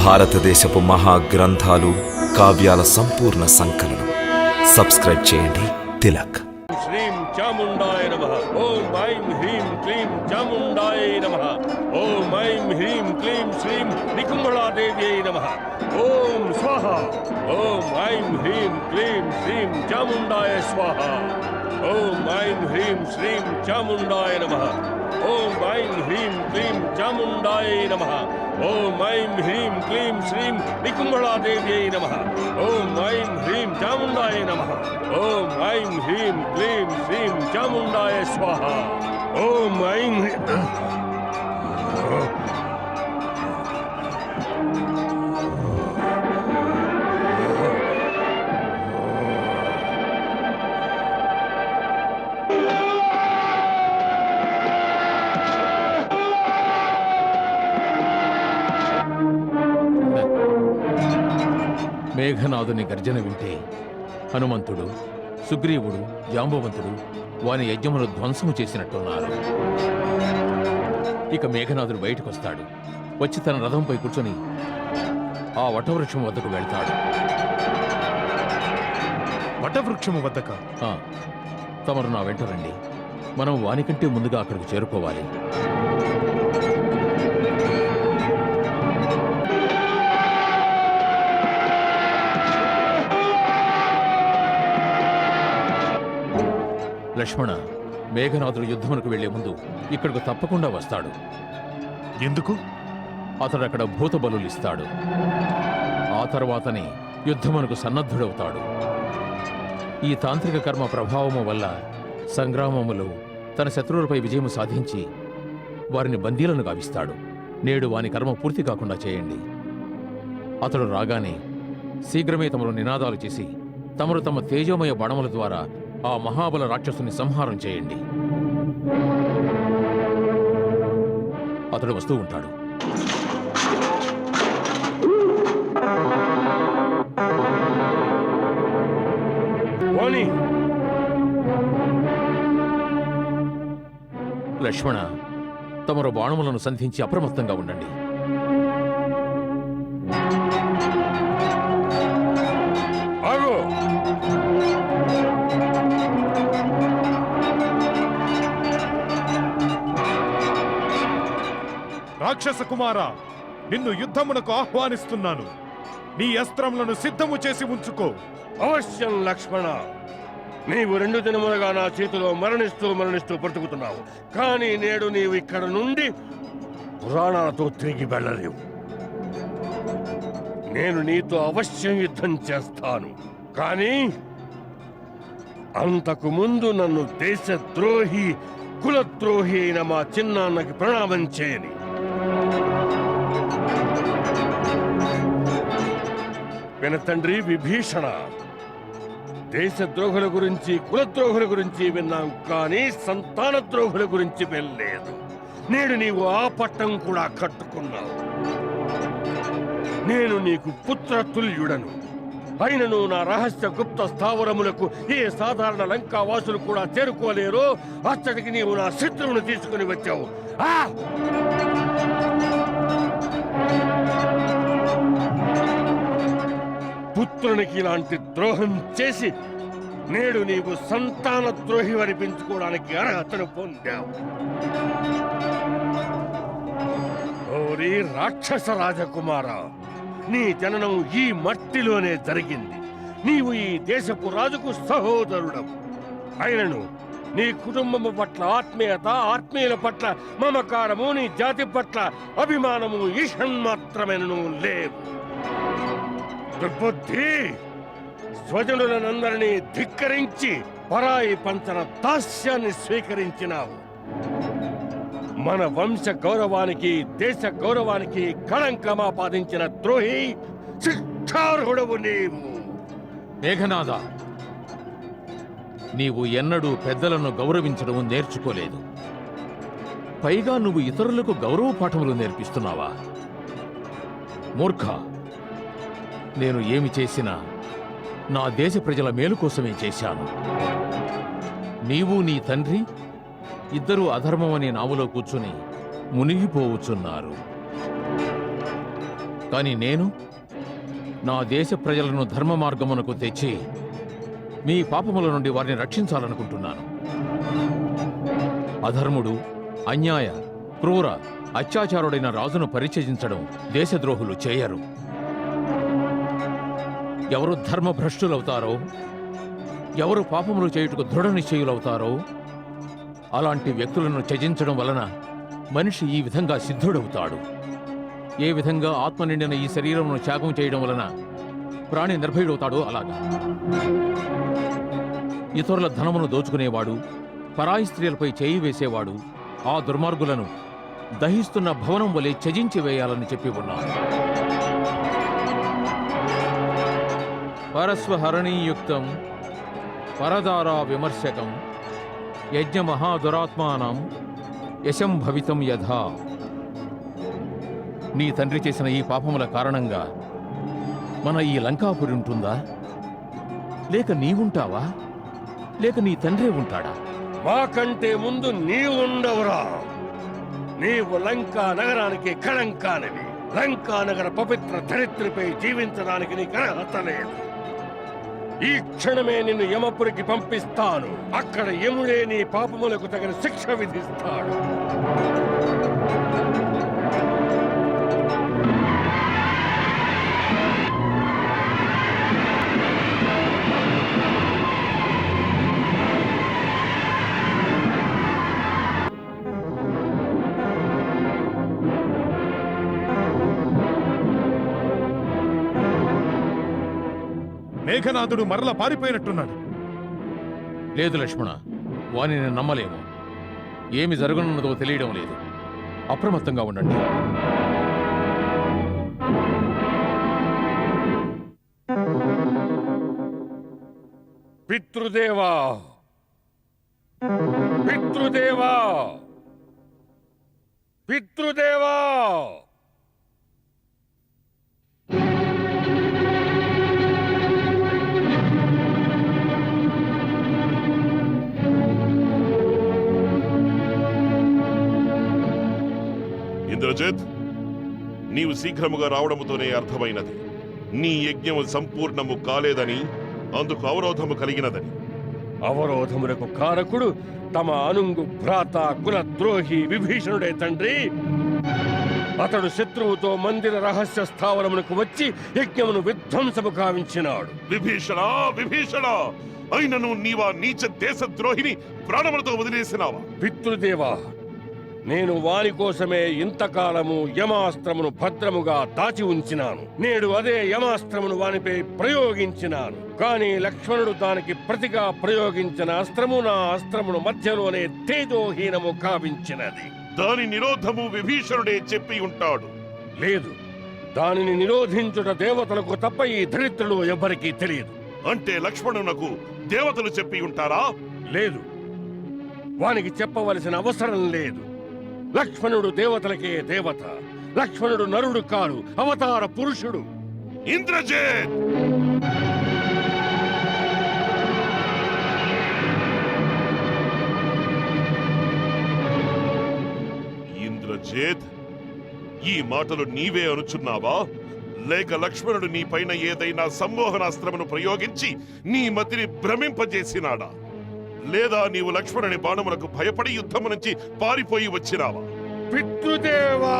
భారతదేశపు మహా గ్రంథాలు కావ్యాల సంపూర్ణ సంకలనం. సబ్స్క్రైబ్ చేయండి. తిలక్. శ్రీం చాముండాయ నమః. ఓం ఐం హ్రీం క్లీం చాముండాయ నమః. ఓం ఐం హ్రీం క్లీం శ్రీం నికుంభళాదేవ్యై నమః. ఓం స్వాహ. ఓం ఐం హ్రీం క్లీం శ్రీం చాముండాయ స్వాహ. ఓం ఐం హ్రీం శ్రీం చాముండాయ నమః. ఓం ఐం హ్రీం క్లీం చాముండాయ నమః. ఓం ఐం హ్రీం క్లీం శ్రీం నికుంభళాదేవ్యై నమ ఓం ఐం హ్రీం చాముండాయ నమ ఓం ఐం హ్రీం క్లీం శ్రీం చాముండాయ స్వాహ ఓం ఐం మేఘనాథుని గర్జన వింటే హనుమంతుడు సుగ్రీవుడు జాంబవంతుడు వాని యజ్ఞమును ధ్వంసము చేసినట్టున్నారు. ఇక మేఘనాథుడు బయటకొస్తాడు. వచ్చి తన రథంపై కూర్చొని ఆ వటవృక్షం వద్దకు వెళ్తాడు. వటవృక్షము వద్దక? ఆ, తమరు నా వెంట రండి. మనం వానికంటే ముందుగా అక్కడికి చేరుకోవాలి. లక్ష్మణ మేఘనాథుడు యుద్ధమునకు వెళ్ళే ముందు ఇక్కడకు తప్పకుండా వస్తాడు. ఎందుకు? అతడు అక్కడ భూత ఇస్తాడు. ఆ తర్వాతనే యుద్ధమునకు సన్నద్ధుడవుతాడు. ఈ తాంత్రిక కర్మ ప్రభావము వల్ల సంగ్రామములో తన శత్రువులపై విజయము సాధించి వారిని బందీలను గావిస్తాడు. నేడు వాని కర్మ పూర్తి కాకుండా చేయండి. అతడు రాగానే శీఘ్రమే తమరు నినాదాలు చేసి తమరు తమ తేజోమయ బాణముల ద్వారా ఆ మహాబల రాక్షసుని సంహారం చేయండి. అతడు వస్తూ ఉంటాడు. లక్ష్మణ తమరు బాణములను సంధించి అప్రమత్తంగా ఉండండి. రాక్షస కుమార నిన్ను యుద్ధమునకు ఆహ్వానిస్తున్నాను. నీ అస్త్రములను సిద్ధము చేసి ఉంచుకో. అవశ్యం లక్ష్మణ. నీవు రెండు దినములుగా నా చేతిలో మరణిస్తూ మరణిస్తూ బ్రతుకుతున్నావు. కానీ నేడు నీవు ఇక్కడ నుండి పురాణాలతో తిరిగి వెళ్ళలేవు. నేను నీతో అవశ్యం యుద్ధం చేస్తాను. కానీ అంతకు ముందు నన్ను దేశద్రోహి కులద్రోహి అయిన మా చిన్నాన్నకి ప్రణామం చేయని. వినతండ్రి విభీషణ. దేశద్రోహుల గురించి కులద్రోహుల గురించి విన్నాం కానీ సంతాన ద్రోహుల గురించి వెళ్ళలేదు నేడు నీవు ఆ పట్టం కూడా కట్టుకున్నావు. నేను నీకు పుత్రతుల్యుడను. అయినను నా రహస్య గుప్త స్థావరములకు ఏ సాధారణ లంకా వాసులు కూడా చేరుకోలేరో అచ్చటికి నీవు నా శత్రువును తీసుకుని వచ్చావు. ఆ! పుత్రునికి ఇలాంటి ద్రోహం చేసి నేడు నీవు సంతాన ద్రోహి అనిపించుకోవడానికి అర్హతను పొందావు. ఓరి రాక్షస రాజకుమార నీ జననం ఈ మట్టిలోనే జరిగింది. నీవు ఈ దేశపు రాజుకు సహోదరుడవు. అయినను నీ కుటుంబము పట్ల ఆత్మీయత ఆత్మీయుల పట్ల మమకారము నీ జాతి పట్ల అభిమానము ఈషన్ మాత్రమేనను లేవు. దుర్బుద్ధి. స్వజనులనందరినీ ధిక్కరించి పరాయి పంచన దాస్యాన్ని స్వీకరించినావు. మన వంశ గౌరవానికి దేశ గౌరవానికి కళంకమాపాదించిన ద్రోహి శిక్షార్హుడవు నీవు. మేఘనాథ నీవు ఎన్నడూ పెద్దలను గౌరవించడం నేర్చుకోలేదు. పైగా నువ్వు ఇతరులకు గౌరవ పాఠములు నేర్పిస్తున్నావా? మూర్ఖ నేను ఏమి చేసినా నా దేశ ప్రజల మేలు కోసమే చేశాను. నీవు నీ తండ్రి ఇద్దరూ అధర్మం నావులో కూర్చుని మునిగిపోవచ్చున్నారు కానీ నేను నా దేశ ప్రజలను ధర్మ మార్గమునకు తెచ్చి మీ పాపముల నుండి వారిని రక్షించాలనుకుంటున్నాను. అధర్ముడు అన్యాయ క్రూర అత్యాచారుడైన రాజును పరిచయించడం దేశద్రోహులు చేయరు. ఎవరు ధర్మభ్రష్టులవుతారో ఎవరు పాపములు చేయుటకు దృఢ నిశ్చయులవుతారో అలాంటి వ్యక్తులను త్యజించడం వలన మనిషి ఈ విధంగా సిద్ధుడవుతాడు. ఏ విధంగా ఆత్మ నిండిన ఈ శరీరమును త్యాగం చేయడం వలన ప్రాణి నిర్భయుడవుతాడో అలాగా. ఇతరుల ధనమును దోచుకునేవాడు పరాయి స్త్రీలపై చేయి వేసేవాడు ఆ దుర్మార్గులను దహిస్తున్న భవనం వలె త్యజించి వేయాలని చెప్పి ఉన్నాను పరస్వహరణీయుక్తం పరదారా విమర్శకం యజ్ఞమహాదురాత్మానం యశం భవితం యథా నీ తండ్రి చేసిన ఈ పాపముల కారణంగా మన ఈ లంకాపురి ఉంటుందా? లేక నీవుంటావా? లేక నీ తండ్రే ఉంటాడా? మాకంటే ముందు నీవు ఉండవురా నీవు లంకా నగరానికి కళంకానివి. లంకా నగర పవిత్ర చరిత్రపై జీవించడానికి నీకు అర్హత లేదు. ఈ క్షణమే నిన్ను యమపురికి పంపిస్తాను. అక్కడ యముడే నీ పాపములకు తగిన శిక్ష విధిస్తాడు. మేఘనాథుడు మరల పారిపోయినట్టున్నాడు. లేదు లక్ష్మణ వానిని నమ్మలేము ఏమి జరగనున్నదో తెలియడం లేదు. అప్రమత్తంగా ఉండండి. పితృదేవా! పితృదేవా! పితృదేవా! ఇంద్రజిత్ నీవు శీఘ్రముగా రావడముతోనే అర్థమైనది. నీ యజ్ఞము సంపూర్ణము కాలేదని అందుకు అవరోధము కలిగినదని. అవరోధములకు కారకుడు తమ అనుంగు భ్రాత కులద్రోహి విభీషణుడే తండ్రి. అతడు శత్రువుతో మందిర రహస్య స్థావరమునకు వచ్చి యజ్ఞమును విధ్వంసము కావించినాడు విభీషణ విభీషణ! అయినను నీవా నీచ దేశద్రోహిని ప్రాణములతో వదిలేసినావా? పితృదేవా నేను వారి కోసమే ఇంతకాలము యమాస్త్రమును భద్రముగా దాచి ఉంచినాను. నేడు అదే యమాస్త్రమును వానిపై ప్రయోగించినాను. కానీ లక్ష్మణుడు దానికి ప్రతిగా ప్రయోగించిన అస్త్రము నా అస్త్రమును మధ్యలోనే తేజోహీనము కావించినది. దాని నిరోధము విభీషణుడే చెప్పి ఉంటాడు. లేదు. దానిని నిరోధించుట దేవతలకు తప్ప ఈ ధరిత్రులు ఎవ్వరికీ తెలియదు. అంటే లక్ష్మణునకు దేవతలు చెప్పి ఉంటారా? లేదు. వానికి చెప్పవలసిన అవసరం లేదు. లక్ష్మణుడు దేవతలకే దేవత లక్ష్మణుడు నరుడు కాడు అవతార పురుషుడు. ఇంద్రజిత్! ఇంద్రజిత్ ఈ మాటలు నీవే అనుచున్నావా? లేక లక్ష్మణుడు నీ పైన ఏదైనా సంమోహనాస్త్రమును ప్రయోగించి నీ మతిని భ్రమింపజేసినాడా? లేదా నీవు లక్ష్మణుని బాణములకు భయపడి యుద్ధము నుంచి పారిపోయి వచ్చినావా? పితృదేవా!